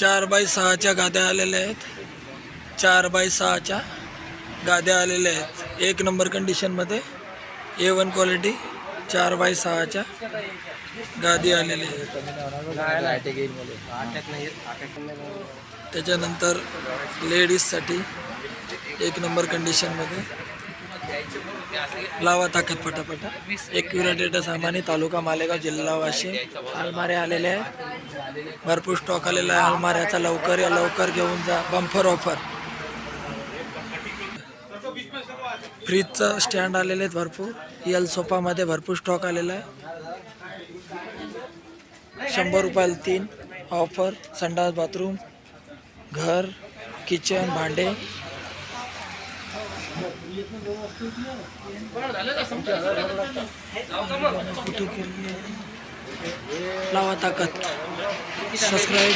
चार बाय सहाच्या गाद्या आलेल्या आहेत. चार बाय सहाच्या गाद्या आलेल्या आहेत. एक नंबर कंडिशनमध्ये ए वन क्वालिटी चार बाय सहाच्या गादी आलेल्या आहेत. त्याच्यानंतर लेडीजसाठी एक नंबर कंडिशनमध्ये लावा ताकद पटापटा. एक डेटा सामानी तालुका मालेगाव जिल्हा वाशिम अलमाऱ्या आलेल्या आहेत भरपूर स्टॉक आलेला आहे. अलमाऱ्याचा लवकर या लवकर घेऊन जा. बम्फर ऑफर फ्रीजचं स्टँड आलेले आहेत भरपूर. यल सोफामध्ये भरपूर स्टॉक आलेला आहे. शंभर रुपयाला तीन. ऑफर संडास बाथरूम घर किचन भांडे. लावा ताकद. सबस्क्राईब